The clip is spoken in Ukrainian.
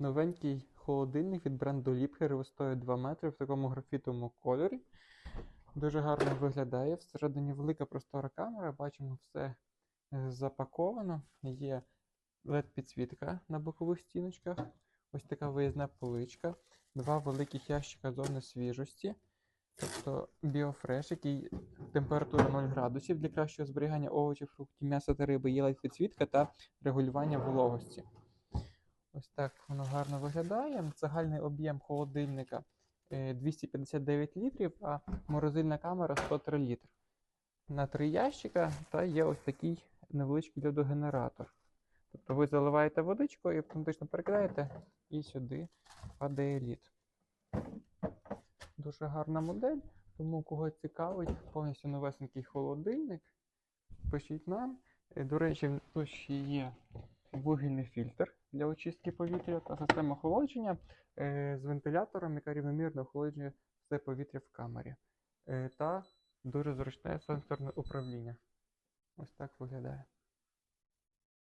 Новенький холодильник від бренду Liebherr висотою 2 метри в такому графітовому кольорі. Дуже гарно виглядає. Всередині велика простора камера, бачимо все е, запаковано. Є LED-підсвітка на бокових стіночках. Ось така виїзна поличка, два великих ящика зони свіжості. Тобто біофреш, який температура 0 градусів для кращого зберігання овочів, фруктів, м'яса та риби, є LED-підсвітка та регулювання вологості. Ось так воно гарно виглядає. Загальний об'єм холодильника е, 259 літрів, а морозильна камера 103 літри. На три ящика та є ось такий невеличкий льодогенератор. Тобто ви заливаєте водичку і автоматично перекидаєте, і сюди падає лід. Дуже гарна модель, тому кого цікавить, повністю новесенький холодильник. Пишіть нам. Е, До речі, тут ще є вугільний фільтр для очистки повітря та система охолодження е, з вентилятором, яка рівномірно охолоджує все повітря в камері. Е, Та дуже зручне сенсорне управління. Ось так виглядає.